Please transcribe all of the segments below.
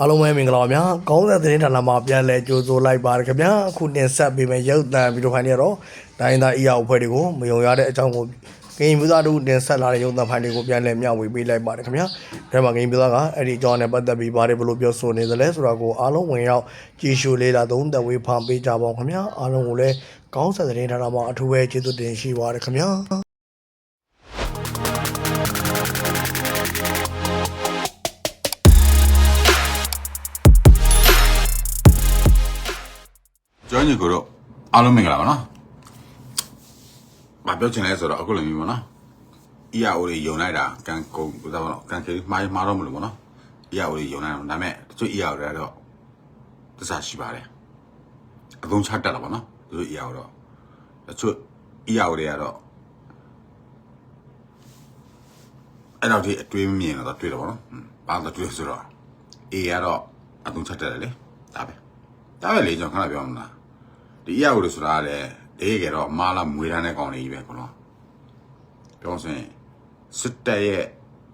အားလုံးပဲမင်္ဂလာပါဗျာကောင်းတဲ့သတင်းဌာနမှာပြန်လည်ကြိုဆိုလိုက်ပါရခင်ဗျာအခုတင်ဆက်ပေးမယ့်ရုပ်သံဗီဒီယိုဖိုင်တွေကတော့တိုင်းသားအီယာအဖွဲ့တွေကိုမယုံရတဲ့အကြောင်းကိုဂိမ်းမျိုးသားတို့တင်ဆက်လာတဲ့ရုပ်သံဖိုင်တွေကိုပြန်လည်မျှဝေပေးလိုက်ပါတယ်ခင်ဗျာဒါမှဂိမ်းမျိုးသားကအဲ့ဒီအကြောင်းနဲ့ပတ်သက်ပြီးဘာတွေဘလို့ပြောဆိုနေသလဲဆိုတာကိုအားလုံးဝင်ရောက်ကြည့်ရှုလေ့လာသုံးသပ်ဝေဖန်ပေးကြပါဦးခင်ဗျာအားလုံးကိုလည်းကောင်းတဲ့သတင်းဌာနမှာအထူးပဲကျေးဇူးတင်ရှိပါတယ်ခင်ဗျာ င်းညီကိုတော့အားလုံးမင်္ဂလာပါနော်။မပြောချင်လဲဆိုတော့အခုလိုမျိုးပေါ့နော်။ EAO တွေယုံလိုက်တာကန်ကုန်ဥစားပါတော့ကန်ကေမှားမှားတော့မလို့ပေါ့နော်။ EAO တွေယုံလိုက်တော့ဒါပေမဲ့တချို့ EAO တွေကတော့သစ္စာရှိပါတယ်။အသုံးချတတ်တာပေါ့နော်။တချို့ EAO တော့တချို့ EAO တွေကတော့အဲ့တော့ဒီအတွေးမမြင်တော့တွေ့တော့ပေါ့နော်။ဘာလို့တွေ့ဆိုတော့ A ကတော့အသုံးချတတ်တယ်လေ။ဒါပဲ။ဒါပဲလေကျွန်တော်ခဏပြောမှာ။ ဒီအရာကိုလို့ဆိုတာကလည်းတကယ်ကြတော့မာလာမွေးထားတဲ့ကောင်လေးကြီးပဲကောနော်ပြောဆိုရင်စစ်တပ်ရဲ့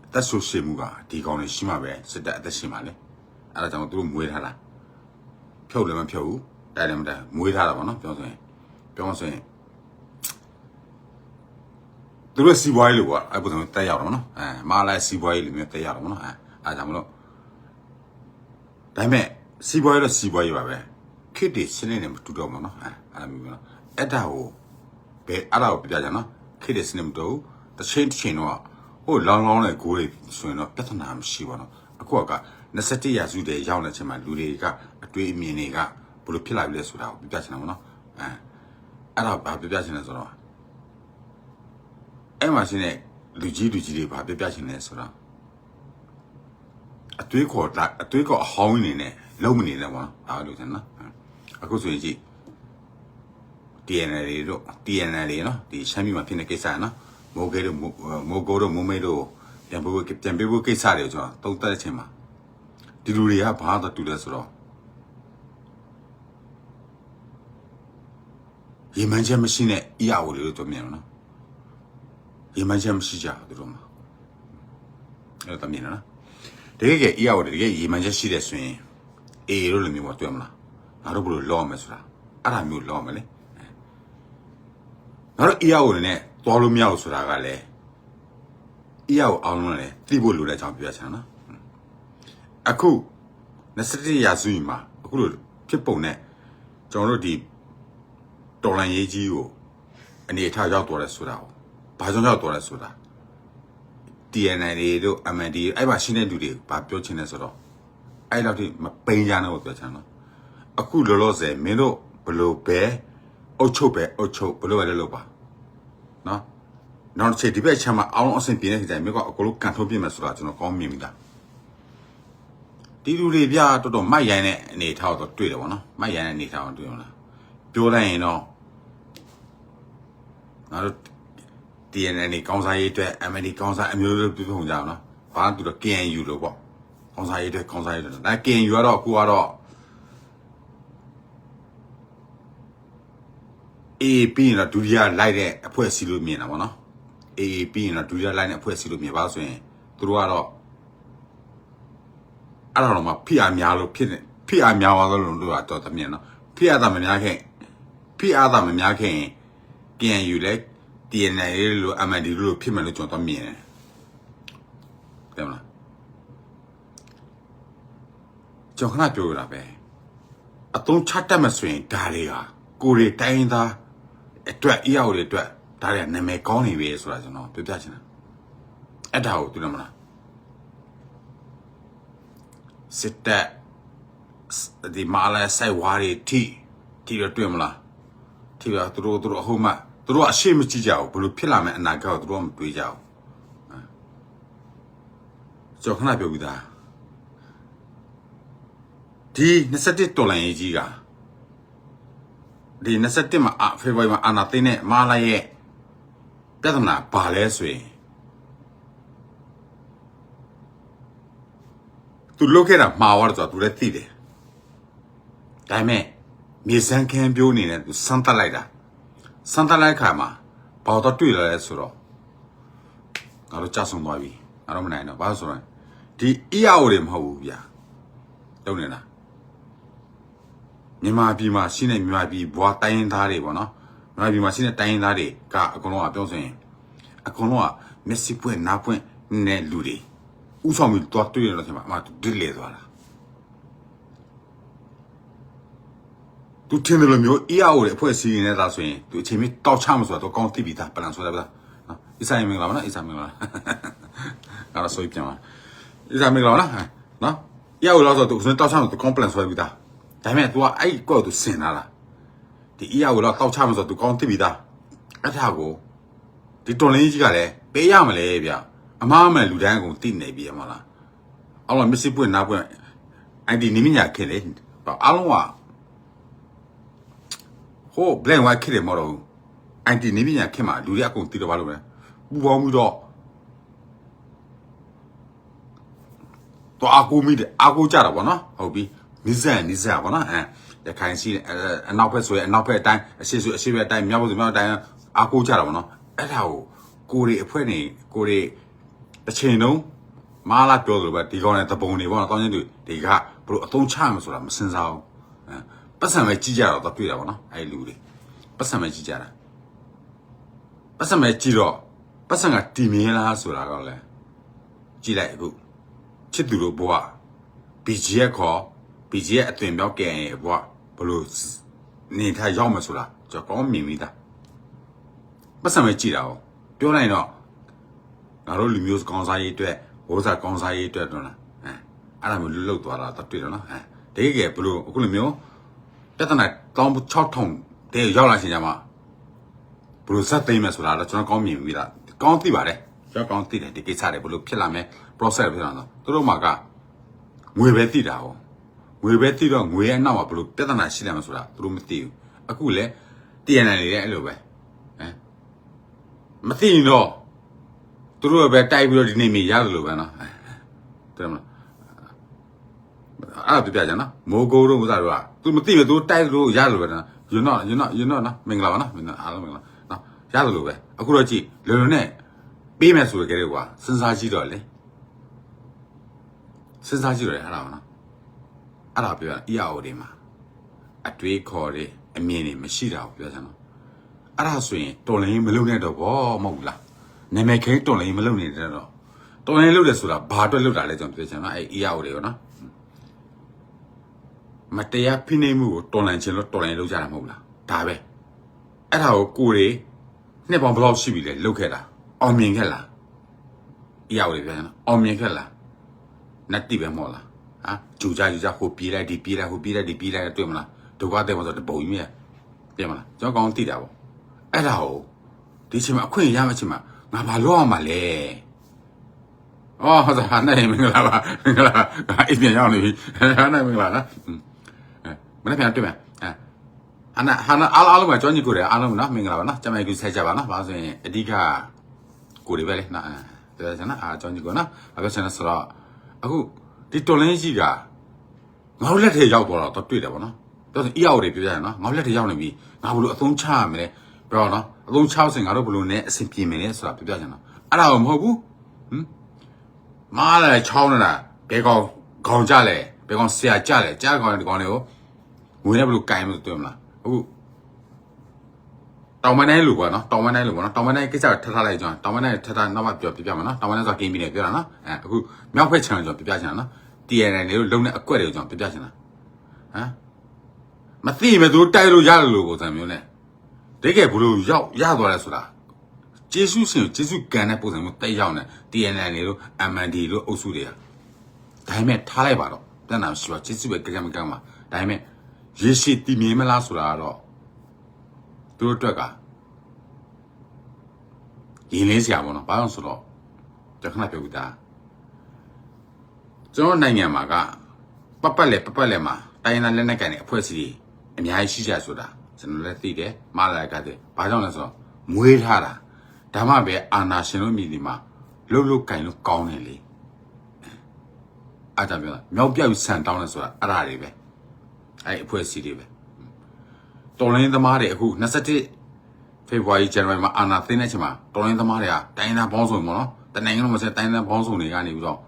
အသက်ဆိုးရှိမှုကဒီကောင်လေးရှိမှပဲစစ်တပ်အသက်ရှင်မှလေအဲဒါကြောင့်သူတို့မွေးထားတာဖြုတ်လည်းမဖြုတ်ဘူးတိုက်လည်းမတိုက်မွေးထားတာပေါ့နော်ပြောဆိုရင်ပြောဆိုရင်သူတို့စီးပွားရေးလို့ကွာအဲ့ပုံစံတက်ရောက်တော့နော်အဲမာလာစီးပွားရေးလိုမျိုးတက်ရောက်တော့နော်အဲအဲကြောင့်မလို့ဒါပေမဲ့စီးပွားရေးတော့စီးပွားရေးပါပဲ ခစ်တွေစနေနဲ့မတူတော့ဘူးနော်အဲအဲ့လိုမျိုးနော်အဲ့ဒါကိုဘယ်အဲ့ဒါကိုပြပြကြနော်ခစ်တွေစနေမတူဘူးတစ်ချိန်တစ်ချိန်တော့ဟိုလောင်းလောင်းနဲ့ကိုယ်တွေဆိုရင်တော့ပြဿနာမရှိပါတော့အခုက27ရာစုတည်းရောက်နေချိန်မှာလူတွေကအတွေးအမြင်တွေကဘယ်လိုဖြစ်လာပြီလဲဆိုတာကိုပြပြချင်တာပေါ့နော်အဲအဲ့ဒါဘာပြပြချင်လဲဆိုတော့အဲ့မှာရှင်းတဲ့လူကြီးလူကြီးတွေဘာပြပြချင်လဲဆိုတော့အတွေးခေါ်တာအတွေးခေါ်အဟောင်းနေနဲ့လုံးမနေနဲ့ကွာအားလို့ကျန်နော် အခုဆိုရင်ကြည့် TNL တွေတို့ TNL တွေနော်ဒီရှမ်းပြည်မှာဖြစ်နေကိစ္စနော်မိုးကဲတို့မိုးကိုတို့မိုးမဲတို့ပြန်ဖို့ပြန်ပေးဖို့ကိစ္စတွေကျွန်တော်တုံးတက်တဲ့အချိန်မှာဒီလူတွေကဘာသာတူလဲဆိုတော့ရေမှန်းချက်မရှိနဲ့အရာကိုလေလို့ပြောမြင်နော်ရေမှန်းချက်မရှိကြဘူးတို့မှာအဲ့ဒါမြင်နော်တကယ်ကအေးရတကယ်ရေမှန်ချက်ရှိတယ်ဆိုရင်အေးလို့လည်းမျိုးမတွေ့မလား ငါတို့ဘယ်လိုလောမယ်ဆိုတာအဲ့ဒါမျိုးလောမယ်လေငါတို့အေးရကိုလည်းသွားလို့မရဘူးဆိုတာကလည်းအေးရကိုအောင်လို့လည်းသိဖို့လိုတဲ့အကြောင်းပြောချင်တာနော်အခု27ရာစုကြီးမှာအခုလိုဖြစ်ပုံနဲ့ကျွန်တော်တို့ဒီတော်လန်ရေးကြီးကိုအနေအထားရောက်သွားတယ်ဆိုတာကိုဘာကြောင့်ရောက်သွားလဲဆိုတာ TNL တွေတို့ MND တွေအဲ့မှာရှိတဲ့လူတွေဘာပြောချင်လဲဆိုတော့အဲ့လောက်ထိမပိန်ကြနဲ့လို့ပြောချင်တော့ အခုလောလောဆယ်မင်းတို့ဘလို့ပဲအုတ်ချုပ်ပဲအုတ်ချုပ်ဘလို့ပဲလဲလို့ပါနော်နောက်တစ်ချိန်ဒီဘက်ချမ်းမှာအောင်းအဆင်ပြေနေတဲ့ချိန်မင်းကအကုန်လုံးကန်ထုတ်ပြမယ်ဆိုတာကျွန်တော်ကောင်းမြင်ပြီလားဒီလူတွေပြတော်တော်မိုက်ရိုင်းတဲ့အနေထားတော့တွေ့တယ်ဗောနော်မိုက်ရိုင်းတဲ့အနေထားတော့တွေ့မလားပြောလိုက်ရင်တော့ငါတို့ DNA နေကောင်းစားရေးအတွက် MND ကောင်းစားအမျိုးမျိုးပြုထုံကြအောင်နော်။ဘာတူတော့ KNU လို့ပေါ့။ကောင်းစားရေးအတွက်ကောင်းစားရေးအတွက်ဒါ KNU ကတော့အခုကတော့ AP ရင်တော့ဒုတိယလိုက်တဲ့အဖွဲ့အစည်းလို့မြင်တာပေါ့နော်။ AP ရင်တော့ဒုတိယလိုက်တဲ့အဖွဲ့အစည်းလို့မြင်ပါဆိုရင်သူတို့ကတော့အဲ့တော့မှဖိအားများလို့ဖြစ်နေဖိအားများသွားလို့လို့တော့တမြင်နော်။ဖိအားသာမများခဲ့ဖိအားသာမများခဲ့ရင် KNU လည်း TNL လို့ MND လို့ဖြစ်မယ်လို့ကျွန်တော်မြင်တယ်။တယ်မလား။ကျွန်တော်ခဏပြောရတာပဲ။အတုံးချတတ်မှဆိုရင်ဒါတွေကကိုရီတိုင်းသား အတွက်အရာတွေအတွက်ဒါတွေကနာမည်ကောင်းနေပြီဆိုတာကျွန်တော်ပြောပြချင်တာ။အဲ့ဒါကိုသိတယ်မလား။စစ်တပ်ဒီမာလာဆိုင်ဝါရီတီတီရတွေ့မလား။တီရသူတို့သူတို့အဟုတ်မှသူတို့အရှိမကြည့်ကြဘူးဘလို့ဖြစ်လာမယ်အနာဂတ်ကိုသူတို့မတွေးကြဘူးကျွန်တော်ခဏပြောပြီးသားဒီ27တော်လန်ရေးကြီးက ဒီ27မှာအဖေဖော်ဝါရီမှာအာနာသိန်းနဲ့မာလာရဲ့ပြဿနာဘာလဲဆိုရင်သူလုတ်ခဲ့တာမှားသွားတယ်ဆိုတော့သူလည်းသိတယ်ဒါပေမဲ့မြေစမ်းခန်းပြိုးနေနဲ့သူစမ်းတက်လိုက်တာစမ်းတက်လိုက်ခါမှာဘာတော့တွေ့လာလဲဆိုတော့ငါတို့ကြဆုံသွားပြီငါတို့မနိုင်တော့ဘာလို့ဆိုတော့ဒီ EAO တွေမဟုတ်ဘူးဗျာလုပ်နေတာ မြန်မာပြည်မှာရှိနေမြန်မာပြည်ဘွားတိုင်းရင်းသားတွေပေါ့နော်မြန်မာပြည်မှာရှိနေတိုင်းရင်းသားတွေကအကုန်လုံးကပြောဆိုရင်အကုန်လုံးကမက်ဆီပွင့်နားပွင့်နဲ့လူတွေဥဆောင်ပြီးတော့တွေ့ရတော့ဒီမှာအမဒစ်လေသွားတာသူထင်တယ်လို့မျိုး EAO တွေအဖွဲ့အစည်းတွေနဲ့သာဆိုရင်သူအချိန်မီတောက်ချမှာဆိုတော့ကောင်းသိပြီသားပလန်ဆိုတာဗျာနော်အဆိုင်မင်္ဂလာပါနော်အဆိုင်မင်္ဂလာအဲ့ဒါဆိုပြန်ပါအဆိုင်မင်္ဂလာပါနော်နော် EAO လို့ဆိုတော့သူစတောက်ချမှာသူကောင်းပလန်ဆိုတာပြီသား ဒါပေမဲ့ तू ကအဲ့ကောက်သူစင်လာတာဒီ EAO လို့တောက်ချမှာဆိုတော့သူကောင်းသိပြီသားအဲ့ဒါကိုဒီတော်လင်းကြီးကလည်းပေးရမလဲဗျအမားအမှန်လူတိုင်းအကုန်သိနေပြီအမလားအော်မစ္စပွင့်နာပွင့်အဲ့ဒီနိမညာခဲ့လေအားလုံးကဟို black white ခစ်တယ်မဟုတ်တော့ဘူးအန်တီနေပညာခစ်မှာလူတွေအကုန်တည်တော့ဘာလို့လဲပူပေါင်းပြီးတော့တော့အကူမိတယ်အကူကြတာဗောနော်ဟုတ်ပြီ နိစက်နိစက်ဗောနော်အဲရခိုင်ရှိအဲအနောက်ဘက်ဆိုရင်အနောက်ဘက်အတိုင်းအရှိဆိုအရှိဘက်အတိုင်းမြောက်ဘက်ဆိုမြောက်ဘက်အတိုင်းအကူကြတာဗောနော်အဲ့ဒါကိုကိုရီအဖွဲ့နေကိုရီတစ်ချိန်လုံးမာလာပြောသလိုပဲဒီကောင်နဲ့တပုံနေဗောနော်တောင်းချင်းတွေဒီကဘလို့အသုံးချမှာဆိုတာမစင်စားဘူးအဲပတ်စံပဲကြီးကြတော့တော့တွေ့တာဗောနော်အဲ့ဒီလူတွေပတ်စံပဲကြည့်ကြတာပတ်စံပဲကြည့်တော့ပတ်စံကတည်မြဲလားဆိုတာကလည်းကြည့်လိုက်အခုချစ်သူတို့ဘဝ BGF ခေါ် BGF အသွင်ပြောင်းကဲရဲ့ဘဝဘလို့နေထိုင်ရောက်မှာဆိုတာကျွန်တော်ကောင်းမြင်မိတာပတ်စံပဲကြည့်တာ哦ပြောလိုက်တော့ငါတို့လူမျိုးကောင်းစားရေးအတွက်ဝိဇ္ဇာကောင်းစားရေးအတွက်တော့လားအဲအဲ့ဒါမျိုးလွတ်လွတ်သွားတာတော့တွေ့တယ်နော်အဲတကယ်ဘလို့အခုလိုမျိုးပြဿနာကောင်း6000တဲ့ရောက်လာရှင်ကြမှာဘယ်လိုဆက်သိမ်းမယ်ဆိုတာတော့ကျွန်တော်ကောင်းမြင်ပြီလားကောင်းသိပါတယ်ကျွန်တော်ကောင်းသိတယ်ဒီကိစ္စတွေဘယ်လိုဖြစ်လာမယ် process ဖြစ်လာတော့သူတို့မှာကငွေပဲသိတာ哦 ငွေပဲသိတော့ငွေရဲ့နောက်မှာဘယ်လိုပြဿနာရှိလာမယ်ဆိုတာသူတို့မသိဘူးအခုလဲ TNL တွေလည်းအဲ့လိုပဲဟမ်မသိရင်တော့သူတို့ပဲတိုက်ပြီးတော့ဒီနေ့မြေရတယ်လို့ပဲနော်တဲ့မလားအဲ့ဒါပြပြကြနော်မိုးကိုတို့ဥစားတို့က तू မသိပဲ तू တိုက်လို့ရတယ်လို့ပဲနော် you know you know you know နော်မင်္ဂလာပါနော်မင်္ဂလာအားလုံးမင်္ဂလာနော်ရတယ်လို့ပဲအခုတော့ကြည့်လွယ်လွယ်နဲ့ပေးမယ်ဆိုကြတဲ့ကွာစဉ်းစားကြည့်တော့လေစဉ်းစားကြည့်တော့လေအဲ့ဒါမနော် အဲ့ဒါပြောရ EAO တွေမှာအတွေးခေါ်တွေအမြင်တွေမရှိတာကိုပြောချင်တော့အဲ့ဒါဆိုရင်တော်လိုင်းမလုံနဲ့တော့ဘောမဟုတ်ဘူးလားနာမည်ခဲတော်လိုင်းမလုံနေတဲ့တော့တော်လိုင်းလုံတယ်ဆိုတာဘာအတွက်လုံတာလဲကျွန်တော်ပြောချင်တော့အဲ့ EAO တွေရောနော်မတရားဖိနှိပ်မှုကိုတော်လန်ခြင်းလို့တော်လန်လုပ်ကြတာမဟုတ်လားဒါပဲအဲ့ဒါကိုကိုယ်တွေနှစ်ပေါင်းဘယ်လောက်ရှိပြီလဲလုပ်ခဲ့တာအောင်မြင်ခဲ့လားအရာတွေပြန်နော်အောင်မြင်ခဲ့လားနတ်တိပဲမဟုတ်လား ဟာဂျူကြဂျူကြဟိုပြေးလိုက်ဒီပြေးလိုက်ဟိုပြေးလိုက်ဒီပြေးလိုက်တွေ့မလားဒုက္ခတဲ့မှာဆိုတပုံကြီးမြဲပြင်မလားကျွန်တော်ကောင်းသိတာပေါ့အဲ့ဒါကိုဒီချိန်မှာအခွင့်ရမယ့်ချိန်မှာငါဘာလုပ်ရမှာလဲအော်ဟာနိုင်မင်္ဂလာပါမင်္ဂလာအိမ်ပြန်ရောက်နေပြီဟာနိုင်မင်္ဂလာနော်မနေ့ပြန်တွေ့မယ်အဲဟာနာဟာနာအားအားလုံးကကြောင်းကြီးကိုရအားလုံးနော်မင်္ဂလာပါနော်ကျမကြီးဆက်ကြပါနော်ဘာလို့ဆိုရင်အဓိကကိုတွေပဲလေနော်အဲဒါကျနော်အားကြောင်းကြီးကိုနော်ဘာဖြစ်လဲဆိုတော့အခု ဒီတော်လင်းကြီးကငါတို့လက်ထဲရောက်သွားတော့တွေ့တယ်ဗောနော်ပြောရင်အီအော်တွေပြောကြရနော်ငါတို့လက်ထဲရောက်နေပြီငါဘလို့အသုံးချရမလဲပြောနော်အသုံးချစင်ငါတို့ဘလို့နဲ့အဆင်ပြေမယ်လဲဆိုတာပြောပြချင်တော့အဲ့ဒါကိုမဟုတ်ဘူးဟမ်မားလည်းချောင်းနေတာဘယ်ကောင်ခေါင်ကြလဲဘယ်ကောင်ဆရာကြလဲကြားကောင်တဲ့ကောင်တွေကိုငွေနဲ့ဘယ်လိုကင်မလို့တွေ့မလားအခု တောင်မနိုင်လို့ပေါ့နော်တောင်မနိုင်လို့ပေါ့နော်တောင်မနိုင်ကိစ္စထထားလိုက်ကြအောင်တောင်မနိုင်ထထားနောက်မှပြောပြပြမှာနော်တောင်မနိုင်ဆိုဂိမ်းပြီးနေပြောတာနော်အဲအခုမြောက်ဖက်ချန်ကျွန်တော်ပြပြချင်တာနော် TNL လေးလို့လုံတဲ့အကွက်တွေကိုကျွန်တော်ပြပြချင်တာဟမ်မသိမဲ့သူတိုက်လို့ရတယ်လို့ပုံစံမျိုးနဲ့တကယ်ဘလို့ရောက်ရသွားလဲဆိုတာကျေးဇူးရှင်ကျေးဇူးကံတဲ့ပုံစံမျိုးတိတ်ရောက်နေ TNL လေးလို့ MND လို့အုပ်စုတွေကဒါပေမဲ့ထားလိုက်ပါတော့တန်းတာရှိပါကျေးဇူးပဲကြကြမကမ်းပါဒါပေမဲ့ရေရှိတည်မြဲမလားဆိုတာကတော့ သူတို့အတွက်ကရင်လေးစရာပေါ့နော်ဘာလို့ဆိုတော့တခဏပြောပြတာကျွန်တော်နိုင်ငံမှာကပတ်ပတ်လဲပတ်ပတ်လဲမှာတိုင်းသားလက်နက်ကန်တဲ့အဖွဲ့အစည်းတွေအများကြီးရှိကြဆိုတာကျွန်တော်လည်းသိတယ်မလာကတဲ့ဘာကြောင့်လဲဆိုတော့မွေးထားတာဒါမှပဲအာနာရှင်တို့မြည်ဒီမှာလှုပ်လှုပ်ကင်လို့ကောင်းတယ်လေအားကြောင့်ပြောတာမြောက်ပြောက်ဆန်တောင်းလဲဆိုတာအဲ့ဒါတွေပဲအဲ့ဒီအဖွဲ့အစည်းတွေပဲ တော်လိုင်းသမားတွေအခု21ဖေဖော်ဝါရီဇန်နဝါရီမှာအာနာသိမ်းတဲ့ချိန်မှာတော်လိုင်းသမားတွေကတိုင်းသားပေါင်းစုံပေါ့နော်တနိုင်ငံလုံးမှာဆက်တိုင်းသားပေါင်းစုံတွေကနေပြီးတော့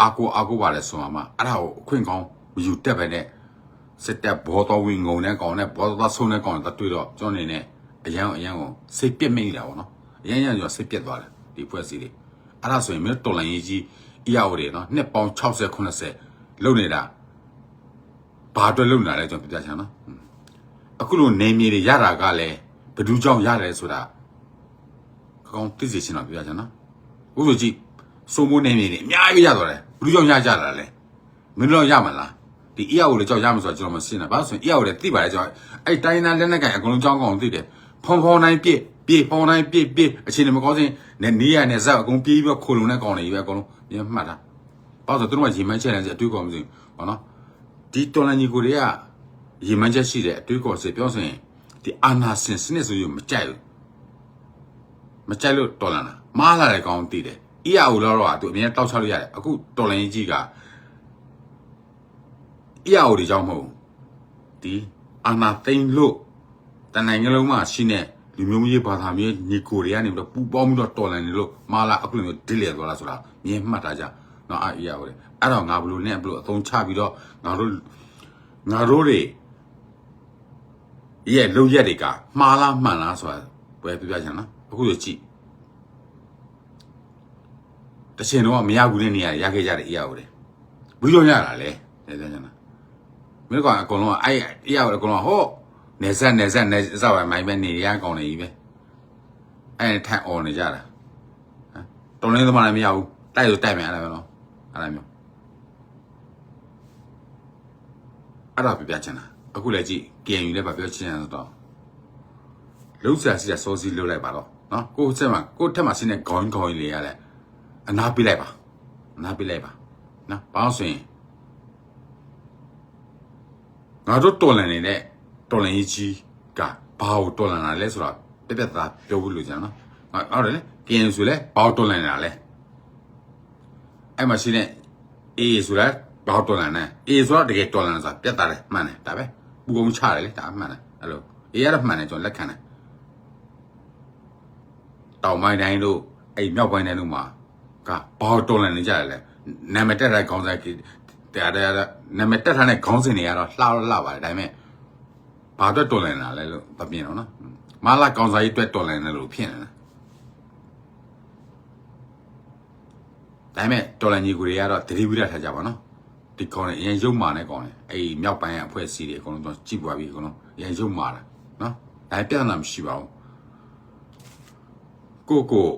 အာကိုအာကိုပါလဲဆိုမှာအဲ့ဒါကိုအခွင့်ကောင်းမယူတက်ပဲနဲ့စစ်တပ်ဘောတော်ဝင်ငုံတဲ့ကောင်နဲ့ဘောတော်ဆုံးတဲ့ကောင်နဲ့တွေ့တော့ကျွန်တော်နေနဲ့အရန်အရန်ကိုစိတ်ပြက်မိနေတာပေါ့နော်အရန်ရန်ကျော်စိတ်ပြက်သွားတယ်ဒီဖွဲ့စည်းတွေအဲ့ဒါဆိုရင်မင်းတော်လိုင်းကြီးကြီးအရာဝတွေနော်နှစ်ပေါင်း60 80လုံနေတာဘာအတွက်လုံနေတာလဲကျွန်တော်ပြပြချင်နော် အခုလိုနေမြေတွေရတာကလည်းဘယ်သူကြောင့်ရတယ်ဆိုတာကောင်းသိစေချင်တော့ပြပြချင်နော်ဥပဒေကြည့်စိုးမိုးနေမြေတွေအများကြီးရသွားတယ်ဘယ်သူကြောင့်ရကြတာလဲမင်းတို့ရမှာလားဒီအရာဝတွေကြောင့်ရမှာဆိုတော့ကျွန်တော်မရှင်းတာဘာလို့ဆိုရင်အရာဝတွေသိပါတယ်ကျွန်တော်အဲ့တိုင်းသားလက်နက်ကန်အကုန်လုံးကြောင်းကောင်းသိတယ်ဖုံဖုံတိုင်းပြည့်ပြေဖုံတိုင်းပြည့်ပြည့်အချိန်မကောင်းစင်နဲ့နေရနဲ့ဇက်အကုန်ပြေးပြီးခိုလုံတဲ့ကောင်တွေပဲအကုန်လုံးမြင်မှတ်တာဘာလို့ဆိုသူတို့ကရေမန်းချက်နေအတွေးကောင်းမသိဘူးဟောနော်ဒီတော်လန်ကြီးကိုတွေက ရေမန်းချက်ရှိတဲ့အတွေးကောစစ်ပြောဆိုရင်ဒီအာနာစင်စနစ်ဆိုရင်မကြိုက်ဘူးမကြိုက်လို့တော်လန်တာမားလာတဲ့ကောင်သိတယ်အီယာဦးတော့ကသူအမြဲတောက်ချလို့ရတယ်အခုတော်လန်ကြီးကအီယာဦးတွေကြောင့်မဟုတ်ဒီအာနာသိမ့်လို့တန်နိုင်ငံလုံးမှာရှိနေလူမျိုးမျိုးဘာသာမျိုးညီကိုတွေကနေပြီးတော့ပူပေါင်းပြီးတော့တော်လန်နေလို့မာလာအခုလိုမျိုးဒစ်လေသွားလားဆိုတာမြင်မှတ်တာကြနော်အာအီယာဦးတွေအဲ့တော့ငါဘလို့နဲ့ဘလို့အသုံးချပြီးတော့ငါတို့ငါတို့တွေ ရဲ့လုံရက်တွေကမှားလားမှန်လားဆိုတာဘယ်ပြပြချင်နော်အခုဆိုကြည့်တချင်တော့မရဘူးတဲ့နေရာရခဲ့ကြတယ်အီယာဦးတွေဘူးကြောင့်ရတာလေနေပြန်ချင်တာမင်းကအကုန်လုံးကအဲ့အီယာဦးတွေအကုန်လုံးဟောနေဆက်နေဆက်နေဆက်ပဲမိုင်းပဲနေရကောင်းနေကြီးပဲအဲ့ထန်អော်နေကြတာဟမ်တော်လင်းသမားလည်းမရဘူးတိုက်ဆိုတိုက်မယ်အဲ့ဒါပဲနော်အဲ့ဒါမျိုးအဲ့ဒါပြပြချင်တာ အခုလည်းကြည့် KNU လည်းဗပြောချင်တယ်ဆိုတော့လုံးဆရာစီကစောစီလုပ်လိုက်ပါတော့နော်ကိုယ်စက်မှာကိုယ်ထက်မှာဆင်းတဲ့ခေါင်းခေါင်းလေးရလဲအနာပေးလိုက်ပါအနာပေးလိုက်ပါနော်ဘာလို့ဆိုရင်ငါတို့တော်လန်နေတဲ့တော်လန်ကြီးကြီးကဘာကိုတော်လန်တာလဲဆိုတော့ပြက်ပြက်သားပြောဖို့လိုချင်နော်ဟုတ်တယ်လေ KNU ဆိုလဲဘာကိုတော်လန်နေတာလဲအဲ့မှာရှိနေအေးဆိုလဲဘာကိုတော်လန်နေအေးဆိုတော့တကယ်တော်လန်ဆိုတာပြက်သားတယ်မှန်တယ်ဒါပဲ ပူကုန်ချတယ်လေဒါမှန်တယ်အဲ့လိုအေးရတော့မှန်တယ်ကျွန်တော်လက်ခံတယ်တောင်ပိုင်းတိုင်းတို့အဲ့မြောက်ပိုင်းတိုင်းတို့မှာကဘာတော်လန်နေကြတယ်လဲနာမည်တက်တဲ့ခေါင်းဆိုင်တရားတရားနာမည်တက်ထားတဲ့ခေါင်းစဉ်တွေကတော့လှတော့လှပါတယ်ဒါပေမဲ့ဘာအတွက်တော်လန်တာလဲလို့မပြင်းတော့နော်မလာခေါင်းဆိုင်အတွက်တော်လန်တယ်လို့ဖြစ်နေတာဒါပေမဲ့တော်လန်ကြီးကိုတွေကတော့တတိဝိရထားကြပါနော် ဒီကောင်းနေအရင်ရုပ်မာနေကောင်းနေအဲ့မြောက်ပိုင်းကအဖွဲ့အစည်းတွေအကုန်လုံးတော့ကြည့်ပွားပြီးအကုန်လုံးအရင်ရုပ်မာတာနော်ဒါပြဿနာမရှိပါဘူးကိုကို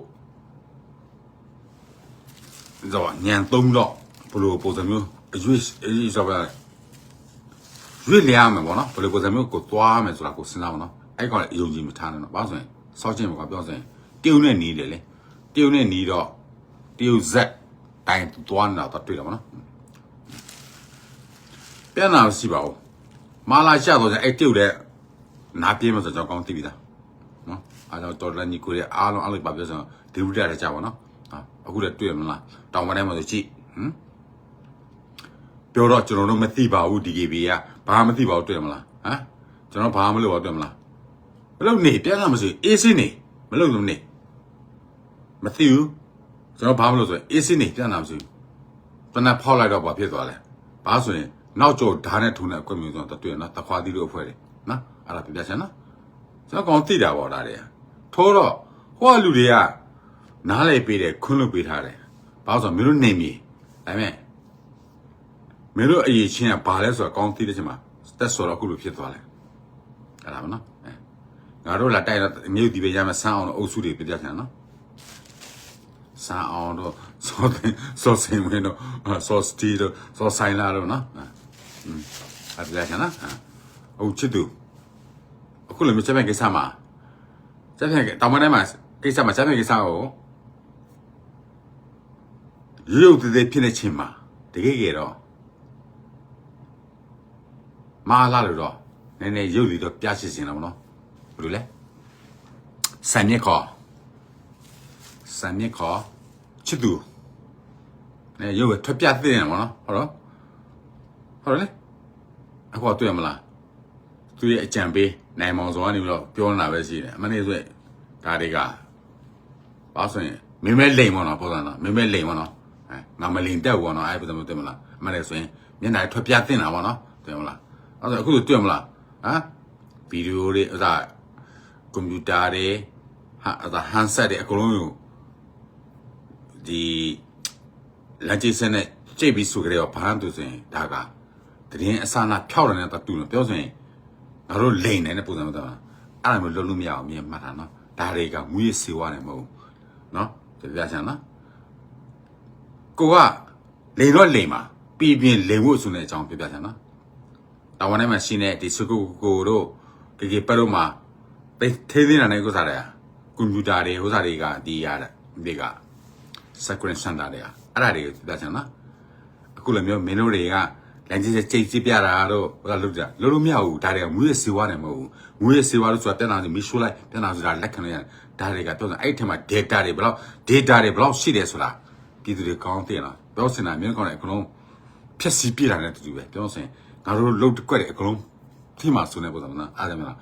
တော့ညံသုံးတော့ဘလို့ပုံစံမျိုးအရွေးအရွေးဆိုပါရွေးလျားမယ်ပေါ့နော်ဘလို့ပုံစံမျိုးကိုသွားမယ်ဆိုတာကိုစဉ်းစားပါနော်အဲ့ကောင်လည်းအယုံကြည်မထားနဲ့နော်ဘာလို့ဆိုရင်စောက်ချင်းဘောကပြောဆိုရင်တရုံနဲ့နီးတယ်လေတရုံနဲ့နီးတော့တရုံဇက်တိုင်းသွားနေတာတော့တွေ့တယ်ပေါ့နော် ပြန်လာရှိပါဦးမာလာရှာတော့အဲ့တရုတ်တဲ့နာပြေးမဆိုတော့ကောင်းသိပြီသားနော်အားတော့တော်လန်ကြီးကိုရဲ့အားလုံးအားလုံးပါပြောဆိုဒီလူတက်ရကြပါနော်ဟာအခုလည်းတွေ့ရမလားတောင်ပန်းထဲမှာဆိုကြည့်ဟမ်ပြောတော့ကျွန်တော်တို့မသိပါဘူး DKB ကဘာမှမသိပါဘူးတွေ့ရမလားဟမ်ကျွန်တော်ဘာမှမလုပ်ပါတွေ့မလားမလုပ်နေပြန်လာမစီအေးစင်းနေမလုပ်လို့နေမသိဘူးကျွန်တော်ဘာမှမလုပ်ဆိုအေးစင်းနေပြန်လာမစီတနက်ဖောက်လိုက်တော့ဘာဖြစ်သွားလဲဘာဆိုရင် နောက်ကျော်ဓာတ်နဲ့ထုံတဲ့အကွက်မျိုးဆိုတော့တွေ့ရနော်တခွာသီးလို့အဖွဲ့တယ်နော်အဲ့ဒါပြပြချင်နော်ကျွန်တော်ကောင်သိတာပေါ့ဒါတွေကထိုးတော့ဟိုကလူတွေကနားလေပေးတယ်ခွန်းလို့ပေးထားတယ်ဘာလို့ဆိုမင်းတို့နေမြေဒါပေမဲ့မင်းတို့အရေးချင်းကဘာလဲဆိုတော့ကောင်းသိတဲ့ချိန်မှာတက်ဆိုတော့အခုလိုဖြစ်သွားတယ်အဲ့ဒါမနော်အဲငါတို့လာတိုက်တော့မြို့ဒီပဲရမယ်ဆန်းအောင်တော့အုပ်စုတွေပြပြချင်နော်ဆန်းအောင်တော့စောတဲ့စောစင်ဝင်တော့စောစတီတော့စောဆိုင်လာတော့နော် อืมအဲ့ဒါချင်နော်ဟုတ်ချစ်သူအခုလည်းမချက်မဲ့ကိစ္စမှာချက်မဲ့တောင်မထဲမှာကိစ္စမှာချက်မဲ့ကိစ္စကိုရုပ်တည်တည်ဖြစ်နေချင်းမှာတကယ်ကြတော့မာလာလို့တော့နည်းနည်းရုပ်တည်တော့ပြရှိစင်တော့မနော်ဘယ်လိုလဲဆန်မြက်ခေါ်ဆန်မြက်ခေါ်ချစ်သူနဲရုပ်ပဲထွက်ပြသိတယ်မနော်ဟုတ်တော့ဟုတ်တယ် အခုတွေ့ရမလားသူရဲ့အကြံပေးနိုင်မောင်စောကနေပြီးတော့ပြောနေတာပဲရှိတယ်အမနေ့ဆိုရင်ဒါတွေကဘာဆိုရင်မင်းမဲလိန်ပေါ့နော်ပုံစံတော့မင်းမဲလိန်ပေါ့နော်အဲငါမလိန်တက်ဘောနော်အဲပုံစံမျိုးတွေ့မလားအမနေ့ဆိုရင်မျက်နှာထွက်ပြတင်တာပေါ့နော်တွေ့မလားအဲ့ဒါအခုလိုတွေ့မလားဟမ်ဗီဒီယိုတွေအဲ့ဒါကွန်ပျူတာတွေဟာအဲ့ဒါဟန်ဆက်တွေအကုန်လုံးကိုဒီလက်ကျစနဲ့ကြိတ်ပြီးဆိုကြတော့ဘာမှသူဆိုရင်ဒါက တရင်အစနာဖြောက်တယ်နဲ့တူလို့ပြောဆိုရင်ငါတို့လိန်နေတဲ့ပုံစံမျိုးတော့အဲ့လိုမျိုးလုပ်လို့မရအောင်မြင်မှတ်တာနော်ဒါတွေကငွေစေဝါနေမဟုတ်နော်ကြပြချင်နော်ကိုကလိန်တော့လိန်မှာပြည်ပြင်းလိန်ဖို့ဆိုတဲ့အကြောင်းပြောပြချင်နော်။တာဝန်ထဲမှာရှိနေဒီစကူကိုတို့ကေကေပတ်တော့မှာတိတ်သေးသေးနာနေကိုစားတယ်ကွန်ပျူတာတွေဟိုစားတွေကဒီရတဲ့ဒီက screen center တွေကအဲ့ဒါတွေကိုပြောပြချင်နော်။အခုလည်းမျိုးမင်းတို့တွေက လမ်းကြီးစိတ်ကြီးပြတာတော့ဟိုကလုပ်ကြလို့လို့မရဘူးဒါတွေကငွေရစေဝါနေမဟုတ်ဘူးငွေရစေဝါလို့ဆိုတာပြန်လာစီမီရှိုးလိုက်ပြန်လာဆိုတာလက်ခံလိုက်ရတယ်ဒါတွေကပြောစမ်းအဲ့ဒီထဲမှာ data တွေဘယ်လောက် data တွေဘယ်လောက်ရှိတယ်ဆိုတာပြည်သူတွေကောင်းတင်လားပြောစင်တာမြင်းကောင်းတယ်အကုန်လုံးဖြက်စီးပြတာနဲ့တူတူပဲပြောစင်ငါတို့လှုပ်တစ်ကွက်တယ်အကုန်လုံးထိမှဆုနေပုံစံနော်အားတယ်မလား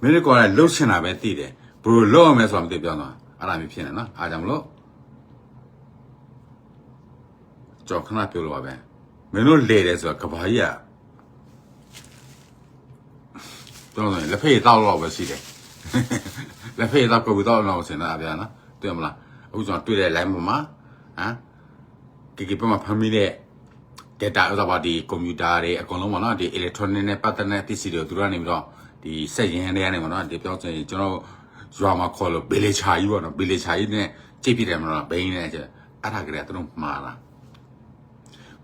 မင်းတို့ကောင်းတယ်လှုပ်ရှင်တာပဲတည်တယ်ဘယ်လိုလှုပ်အောင်လဲဆိုတာမသိပြောတော့အားရမျိုးဖြစ်နေနော်အားကြောင့်မလို့ကြောက်ခဏပြောလို့ပါပဲ မင်းတို့လေတယ်ဆိုတာကဘာကြီးอ่ะတော့ဆိုရင်လက်ဖေးတောက်တော့ပဲရှိတယ်လက်ဖေးတောက်ကိုတောက်တော့ဆင်တာအပြာနော်တွေ့မလားအခုကျွန်တော်တွေ့တဲ့ line ပေါ်မှာဟမ်ကေကေပမှာဖမ်းမိတဲ့ data ဥစ္စာပါဒီကွန်ပျူတာတွေအကုန်လုံးပေါ့နော်ဒီ electronic နဲ့ပတ်သက်တဲ့ပစ္စည်းတွေသူတို့ကနေပြီးတော့ဒီစက်ရင်းတွေကနေပေါ့နော်ဒီပြောချင်ကျွန်တော်ရွာမှာခေါ်လို့ဘေလေချာကြီးပေါ့နော်ဘေလေချာကြီးနဲ့ကြိတ်ပြတယ်မလားဘိန်းနဲ့ကျအဲ့ဒါကလေးကသူတို့မှားလား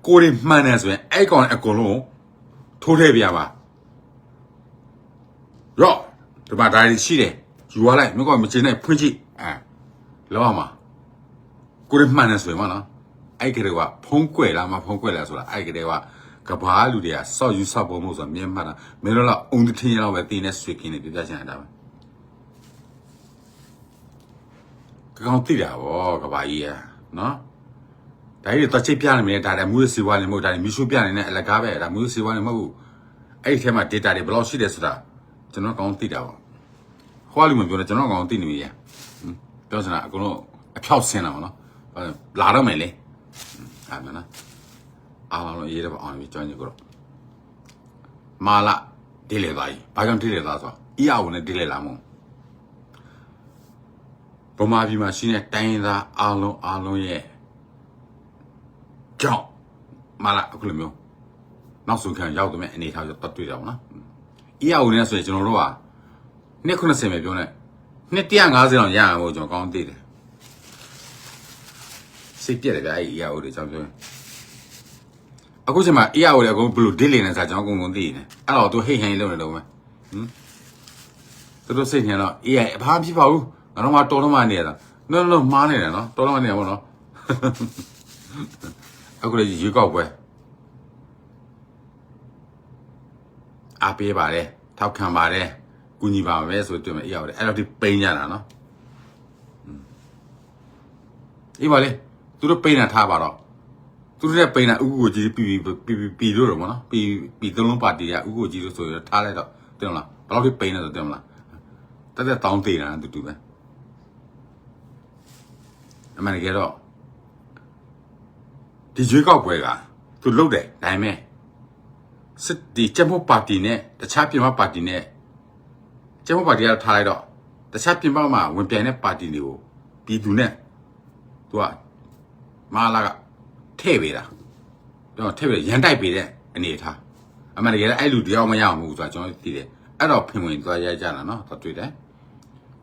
ကိုရီမှန်တယ်ဆိုရင်အဲ့ကောင်အကုန်လုံးထိုးထည့်ပြပါရော့ဒီမှာဒါရှိတယ်ယူရလိုက်မြကောင်မချင်နဲ့ဖွင့်ကြည့်အဲလောအောင်ပါကိုရမှန်နေဆိုရင်မနော်အဲ့ကလေးကဖုံးကွယ်လားမဖုံးကွယ်လားဆိုတာအဲ့ကလေးကကဘာလူတွေကစောက်ယူစောက်ပုံလို့ဆိုတာမြင်မှတ်တာမင်းတို့ကအုံတထင်းရောက်ပဲတင်းနေဆွေကင်းနေပြပြချင်တာပဲကောင်းတိတာဗောကဘာကြီးอ่ะနော် ဒါကြီးတော့ချိတ်ပြနေမယ်ဒါလည်းမူးစီဝါနေမဟုတ်ဒါလည်းမီရှုပြနေတဲ့အလကားပဲဒါမူးစီဝါနေမဟုတ်ဘူးအဲ့ဒီထဲမှာ data တွေဘယ်လောက်ရှိတယ်ဆိုတာကျွန်တော်ကောင်းသိတာပါဟွာလူမပြောတယ်ကျွန်တော်ကောင်းသိနေပြီရပြောစမ်းတာအကုန်လုံးအဖြောက်ဆင်းတာပါနော်လာတော့မယ်လေအဲ့မနော်အားလုံးရေးတော့အောင်ပြီကြောင်းကြီးကတော့မာလာဒီလေသားကြီးဘာကြောင့်ဒီလေသားဆိုအီယာဝင်နဲ့ဒီလေလာမို့ဗမာပြည်မှာရှိတဲ့တိုင်းရင်းသားအားလုံးအားလုံးရဲ့ ကြောင့်မာလာအခုလိုမျိုးနောက်ဆုံးခံရောက်တဲ့အနေထားကိုတတ်တွေ့ကြအောင်နော်အီယာဝင်နဲ့ဆိုရင်ကျွန်တော်တို့ကနှစ်90ပဲပြောနေနှစ်150လောက်ရရအောင်ကျွန်တော်ကောင်းသိတယ်စိတ်ပြက်တယ်ဗျအဲ့ EAO တွေကြောင့်ပြောရင်အခုချိန်မှာ EAO တွေအကုန်ဘယ်လိုဒစ်လင်နေစားကျွန်တော်အကုန်လုံးသိနေအဲ့တော့သူဟိတ်ဟိုင်းလုံးနေလုံးပဲဟမ်သူတို့စိတ်ညံတော့ AI ဘာဖြစ်ပါဘူးငါတို့ကတော်တော်မှနေရတာနော်နော်မှားနေတယ်နော်တော်တော်မှနေရပါတော့ အခုလည်းရေကောက်ပွဲအားပေးပါတယ်ထောက်ခံပါတယ်ကူညီပါမယ်ဆိုတွေ့မယ် EAO တွေအဲ့တော့ဒီပိန်ကြတာနော်အေးပါလေသူတို့ပိန်တာထားပါတော့သူတို့တဲ့ပိန်တာဥက္ကိုကြီးပြီပြီပြီပြီလို့တော့မနော်ပြီပြီသုံးလုံးပါတီကဥက္ကိုကြီးလို့ဆိုရထားလိုက်တော့တင်မလားဘယ်လောက်ထိပိန်လဲဆိုတင်မလားတက်တက်တောင်းတေးတာတူတူပဲအမှန်တကယ်တော့ ဒီရွေးကောက်ပွဲကသူလုတ်တယ်ဒါပေမဲ့စစ်ဒီချက်ဖို့ပါတီနဲ့တခြားပြင်ပပါတီနဲ့ချက်ဖို့ပါတီကထားလိုက်တော့တခြားပြင်ပမှာဝင်ပြိုင်တဲ့ပါတီတွေကိုပြည်သူနဲ့သူကမာလာကထဲ့ပေးတာတော့ထဲ့ပေးရန်တိုက်ပေးတဲ့အနေထားအမှန်တကယ်လည်းအဲ့လူတယောက်မရအောင်ဘူးဆိုတာကျွန်တော်သိတယ်အဲ့တော့ဖင်ဝင်သွားရိုက်ကြတာနော်သွားတွေ့တယ်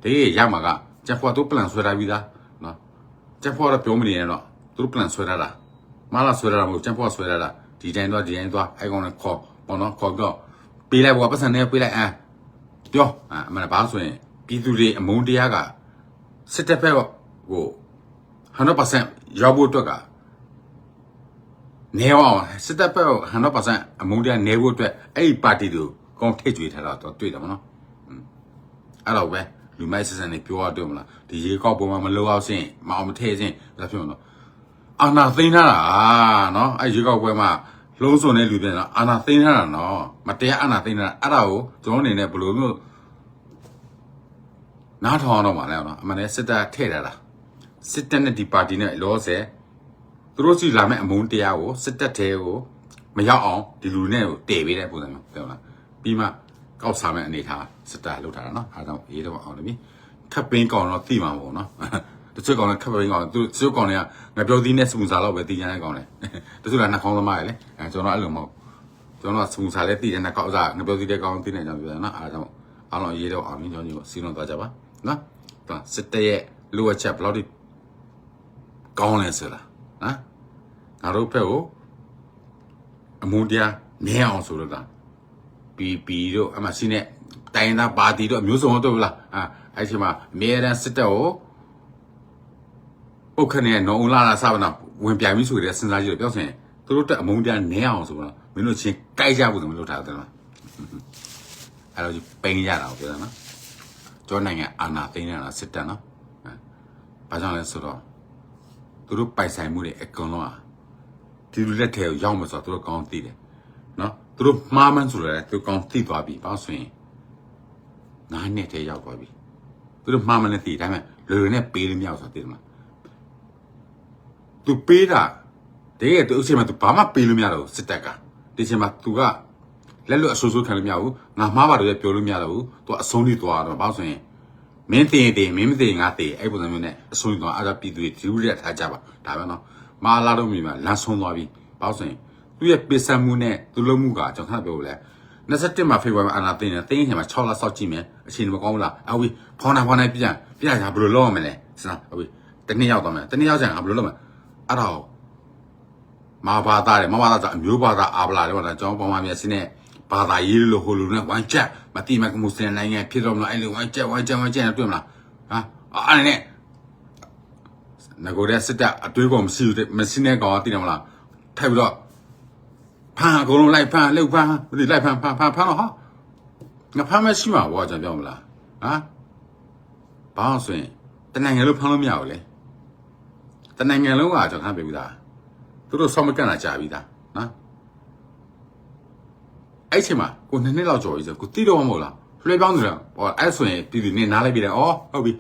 ဒီရမှာကချက်ဖို့သူပလန်ဆွဲထားပြီးသားနော်ချက်ဖို့တော့ပြောမနေနဲ့တော့သူပလန်ဆွဲထားတာ မာလာဆွဲထားတာမဟုတ်ချက်ဖို့ဆွဲထားတာဒီတိုင်းသွားဒီတိုင်းသွားအဲ့ကောင်နဲ့ခေါ်ပေါ့နော်ခေါ်တော့ပေးလိုက်ဘောပတ်စံနဲ့ပေးလိုက်အာပြောအာအမှန်ဘာဆိုရင်ပြည်သူတွေအမုန်းတရားကစစ်တပ်ဘက်ဟို100%ရောက်ဖို့အတွက်ကနေအောင်စစ်တပ်ဘက်100%အမုန်းတရားနေဖို့အတွက်အဲ့ဒီပါတီတို့ကောင်းထိတ်ကြွေထားတော့တွေ့တယ်မနော်အဲ့တော့ပဲလူမိုက်ဆက်ဆံနေပြောရတော့မလားဒီရေကောက်ပေါ်မှာမလိုအောင်စင်မအောင်မထည့်စင်ဒါဖြစ်မလို့ အာနာသိမ်းထားတာနော်အဲ့ရေကောက်ပွဲမှာလုံးစုံတဲ့လူပြန်တော့အာနာသိမ်းထားတာနော်မတရားအာနာသိမ်းထားတာအဲ့ဒါကိုကျွန်တော်အနေနဲ့ဘယ်လိုမျိုးနားထောင်အောင်တော့မလဲနော်အမှန်တည်းစစ်တပ်ထည့်ထားတာစစ်တပ်နဲ့ဒီပါတီနဲ့လောဆယ်သူတို့စီလာမဲ့အမုန်းတရားကိုစစ်တပ်တဲကိုမရောက်အောင်ဒီလူနဲ့ကိုတည်ပေးတဲ့ပုံစံမျိုးပြောလားပြီးမှကောက်စားမဲ့အနေထားစစ်တာလောက်ထားတာနော်အားကြောင့်ရေးတော့အောင်လေပြီခပ်ပင်းကောင်တော့သိမှာပေါ့နော် တချို့ကောင်လည်းခပ်ပင်းကောင်သူတချို့ကောင်တွေကငါပြောသီးနဲ့စပူစာတော့ပဲတည်ရတဲ့ကောင်လေတချို့ကနှာခေါင်းသမားလေအဲကျွန်တော်အဲ့လိုမဟုတ်ကျွန်တော်ကစပူစာလည်းတည်တဲ့နှာခေါင်းစားငါပြောသီးတဲ့ကောင်တည်နေကြပြောတယ်နော်အားကြောင့်အားလုံးရေးတော့အောင်ပြီကျွန်တော်စီလုံးသွားကြပါနော်တော့စစ်တဲ့ရဲ့လိုအပ်ချက်ဘယ်လောက်ထိကောင်းလဲဆိုတာနော်ငါတို့ဘက်ကိုအမုန်းတရားမြဲအောင်ဆိုတော့ကပီပီတို့အမစီနဲ့တိုင်းသားပါတီတို့အမျိုးစုံတော့ဘူးလားအာအဲ့ဒီမှာအမြဲတမ်းစစ်တပ်ကို ပုတ်ခနဲ့နော်ဦးလာလာစပါနာဝင်ပြိုင်ပြီးဆိုတဲ့စဉ်းစားကြည့်တော့ပြောစင်သူတို့တက်အမုန်းတရားနည်းအောင်ဆိုတော့မင်းတို့ချင်းကြိုက်ကြဖို့ဆိုမလို့ထားတယ်လားအဲ့တော့ပိန်ရတာကိုပြောတာနော်ကျော်နိုင်ငံအာနာသိန်းနေတာစစ်တပ်နော်ဘာကြောင့်လဲဆိုတော့သူတို့ပိုင်ဆိုင်မှုတွေအကုန်လုံးอ่ะဒီလူလက်ထဲကိုရောက်မှာဆိုတော့သူတို့ကောင်းသိတယ်နော်သူတို့မှားမှန်းဆိုတော့သူကောင်းသိသွားပြီဘာလို့ဆိုရင်ငါးနှစ်ထဲရောက်သွားပြီသူတို့မှားမှန်းလည်းသိဒါပေမဲ့လူတွေနဲ့ပေးလို့မရဘူးဆိုတော့သိတယ်မလား သူပေးတာတကယ်သူအချိန်မှာသူဘာမှပေးလို့မရတော့ဘူးစစ်တပ်ကဒီအချိန်မှာသူကလက်လွတ်အဆိုးဆိုးခံလို့မရဘူးငါမှားပါတယ်ပြောလို့မရတော့ဘူးသူကအဆုံးထိသွားတော့ဘာလို့ဆိုရင်မင်းတင်တင်မင်းမတင်ငါတင်အဲ့ပုံစံမျိုးနဲ့အဆုံးထိသွားအဲ့ဒါပြည်သူတွေဒီလိုရက်ထားကြပါဒါပဲနော်မာလာတော့မိမှာလမ်းဆုံးသွားပြီဘာလို့ဆိုရင်သူရဲ့ပစ္စံမှုနဲ့သူလုံးမှုကကျွန်တော်ပြောလဲ27မှာဖေဖော်ဝါရီအာနာတင်တယ်တင်းရင်မှာ6လစောက်ကြည့်မယ်အချိန်မကောင်းဘူးလားအဝေးဖောင်းတာဖောင်းတိုင်းပြန်ပြန်ရဘယ်လိုလုပ်ရမလဲစမ်းအဝေးတနေ့ရောက်တော့မယ်တနေ့ရောက်ကြရင်ဘယ်လိုလုပ်မလဲ အဲ့ဒါကိုမာဘာသာတယ်မဘာသာအမျိုးဘာသာအာဗလာတယ်ဗောလားကျွန်တော်ပေါ်မှာမျက်စိနဲ့ဘာသာရေးလို့ဟိုလိုနဲ့ဝိုင်းချက်မတိမကမုစလင်နိုင်ငံဖြစ်တော့မလားအဲ့လိုဝိုင်းချက်ဝိုင်းချက်ဝိုင်းချက်နဲ့တွေ့မလားဟာအဲ့နဲ့ငကိုတဲ့စစ်တပ်အတွေးကောင်မရှိဘူးမရှိနဲ့ကောင်တိတယ်မလားထိုက်ပြီးတော့ဖန်အကုန်လုံးလိုက်ဖန်လှုပ်ဖန်မသိလိုက်ဖန်ဖန်ဖန်ဖန်တော့ဟာငါဖန်မရှိမှာဘောကျွန်တော်ပြောမလားဟမ်ဘာလို့ဆိုရင်တနိုင်ငံလုံးဖန်လို့မရဘူးလေ တနိုင်ငံလုံးကကျွန်တော်ခန့်ပြပြီးသားသူတို့ဆောင်းမကန်လာကြပြီသားနော်အဲ့ချိန်မှာကိုနှစ်နှစ်လောက်ကြော်ပြီဆိုကိုတိတော့မဟုတ်လားလွှဲပြောင်းနေတယ်ဟောအဲ့ဆိုရင်ပြည်သူနေနားလိုက်ပြီတယ်ဩဟုတ်ပြီ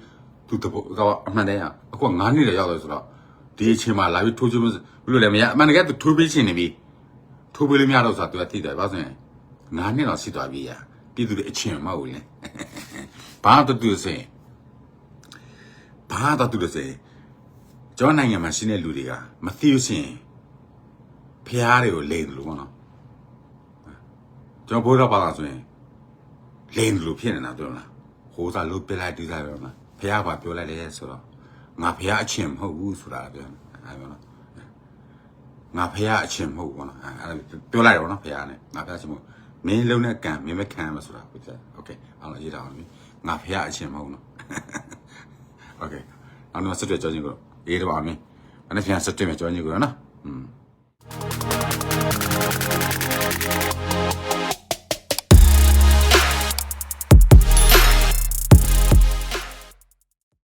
သူတပုတ်ကအမှန်တည်းอ่ะအခုက9နှစ်လည်းရောက်တယ်ဆိုတော့ဒီအချိန်မှာလာပြီးထိုးချိုးဘယ်လိုလဲမရအမှန်တကယ်သူထိုးပေးချင်နေပြီထိုးပေးလို့မရတော့ဆိုတာသူကသိတယ်ဘာဆိုရင်9နှစ်လောက်ရှိသွားပြီရပြည်သူတွေအချင်းမဟုတ်လေဘာတော့သူစင်ဘာတော့သူစင် ကျောင်းနိုင်ငံမှာရှိတဲ့လူတွေကမသိလို့ရှိရင် ဖျားတွေကိုလိန်တယ်လို့ပေါ့နော်ကျွန်တော်ဘိုးတော်ပါလာဆိုရင်လိန်တယ်လို့ဖြစ်နေတာပြောလားဟိုးစားလို့ပြလိုက်ဒီစားပြောလားဖျားပါပြောလိုက်လေဆိုတော့ငါဖျားအချင်းမဟုတ်ဘူးဆိုတာပြောအဲပြောလားငါဖျားအချင်းမဟုတ်ဘူးပေါ့နော်အဲပြောလိုက်တော့နော်ဖျားနဲ့ငါဖျားချင်းမဟုတ်မင်းလုံးနဲ့ကံမင်းမခံမဆိုတာပြောတယ်โอเคအောင်လို့ရေးတာအောင်ပြီငါဖျားအချင်းမဟုတ်နော်โอเคအောင်လို့ဆက်တွေ့ကြောင်းချင်းကို ရေးတော့အောင်မင်းအဲ့ဒါဖျားဆက်တွေ့မယ်ကြောင်းချင်းကိုနော်อืม